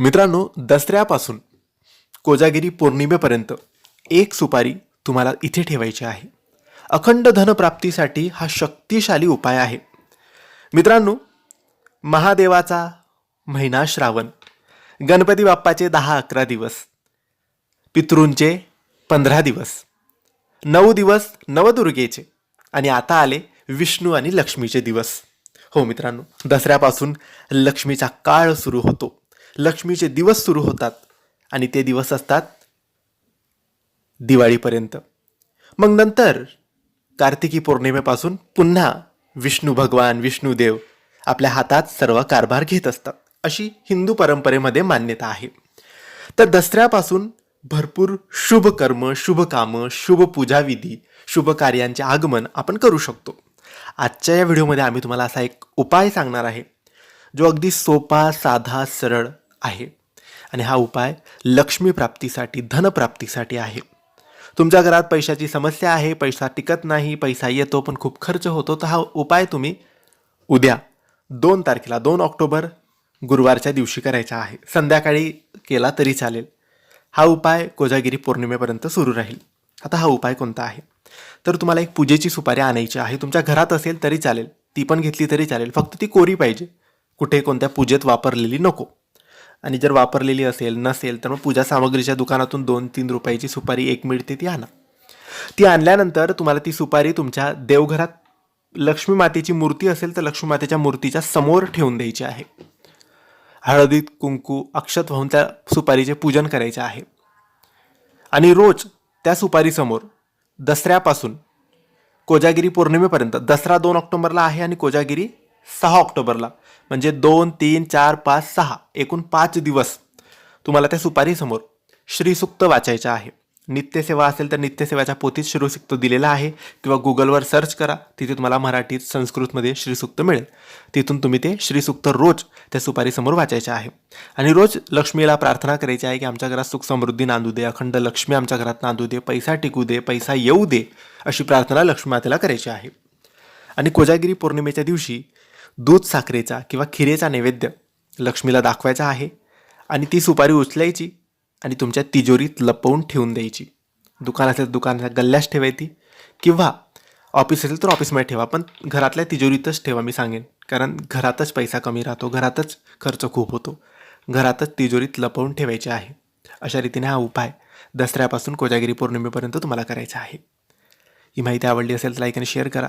मित्रांनो दसऱ्यापासून कोजागिरी पौर्णिमेपर्यंत एक सुपारी तुम्हाला इथे ठेवायची आहे. अखंड धनप्राप्तीसाठी हा शक्तिशाली उपाय आहे. मित्रांनो महादेवाचा महिना श्रावण गणपती बाप्पाचे दहा अकरा दिवस पितृंचे पंधरा दिवस नऊ दिवस नवदुर्गेचे आणि आता आले विष्णू आणि लक्ष्मीचे दिवस. हो मित्रांनो दसऱ्यापासून लक्ष्मीचा काळ सुरू होतो. लक्ष्मीचे दिवस सुरू होतात आणि ते दिवस असतात दिवाळीपर्यंत. मग नंतर कार्तिकी पौर्णिमेपासून पुन्हा विष्णू भगवान विष्णुदेव आपल्या हातात सर्व कारभार घेत असतात. अशी हिंदू परंपरेमध्ये मान्यता आहे. तर दसऱ्यापासून भरपूर शुभ कर्म शुभ कामं शुभ पूजाविधी शुभ कार्यांचे आगमन आपण करू शकतो. आजच्या या व्हिडिओमध्ये आम्ही तुम्हाला असा एक उपाय सांगणार आहे जो अगदी सोपा साधा सरळ आहे. आणि हा उपाय लक्ष्मी प्राप्तीसाठी धनप्राप्तीसाठी आहे. तुमच्या घरात पैशाची समस्या आहे पैसा टिकत नाही पैसा येतो पण खूप खर्च होतो तर हा उपाय तुम्ही उद्या दोन तारखेला दोन ऑक्टोबर गुरुवारच्या दिवशी करायचा आहे. संध्याकाळी केला तरी चालेल. हा उपाय कोजागिरी पौर्णिमेपर्यंत सुरू राहील. आता हा उपाय कोणता आहे? तर तुम्हाला एक पूजेची सुपारी आणायची आहे. तुमच्या घरात असेल तरी चालेल. ती पण घेतली तरी चालेल. फक्त ती कोरी पाहिजे. कुठे कोणत्या पूजेत वापरलेली नको. आणि जर वापरलेली असेल नसेल तर मग पूजा सामग्रीच्या दुकानातून दोन तीन रुपयाची सुपारी एक मिळते ती आणा. ती आणल्यानंतर तुम्हाला ती सुपारी तुमच्या देवघरात लक्ष्मी मातेची मूर्ती असेल तर लक्ष्मी मातेच्या मूर्तीच्या समोर ठेवून द्यायची आहे. हळदीत कुंकू अक्षत वाहून त्या सुपारीचे पूजन करायचे आहे. आणि रोज त्या सुपारीसमोर दसऱ्यापासून कोजागिरी पौर्णिमेपर्यंत दसरा दोन ऑक्टोबरला आहे आणि कोजागिरी सहा ऑक्टोबरला म्हणजे दोन तीन चार पाच सहा एकूण पाच दिवस तुम्हाला त्या सुपारीसमोर श्रीसुक्त वाचायचं आहे. नित्यसेवा असेल तर नित्यसेवाच्या पोथीत श्रीसुक्त दिलेला आहे. किंवा गुगलवर सर्च करा तिथे तुम्हाला मराठीत संस्कृतमध्ये श्रीसुक्त मिळेल. तिथून तुम्ही ते श्रीसुक्त रोज त्या सुपारीसमोर वाचायचे आहे. आणि रोज लक्ष्मीला प्रार्थना करायची आहे की आमच्या घरात सुख समृद्धी नांदू दे अखंड लक्ष्मी आमच्या घरात नांदू दे पैसा टिकू दे पैसा येऊ दे अशी प्रार्थना लक्ष्मी मातेला करायची आहे. आणि कोजागिरी पौर्णिमेच्या दिवशी दूध साखरेचा किंवा खिरेचा नैवेद्य लक्ष्मीला दाखवायचा आहे आणि ती सुपारी उचलायची आणि तुमच्या तिजोरीत लपवून ठेवून द्यायची. दुकान असेल तर दुकानाच्या गल्ल्यास ठेवायची किंवा ऑफिस असेल तर ऑफिसमध्ये ठेवा पण घरातल्या तिजोरीतच ठेवा मी सांगेन. कारण घरातच पैसा कमी राहतो घरातच खर्च खूप होतो घरातच तिजोरीत लपवून ठेवायचे आहे. अशा रीतीने हा उपाय दसऱ्यापासून कोजागिरी पौर्णिमेपर्यंत तुम्हाला करायचा आहे. ही माहिती आवडली असेल तर लाईक आणि शेअर करा.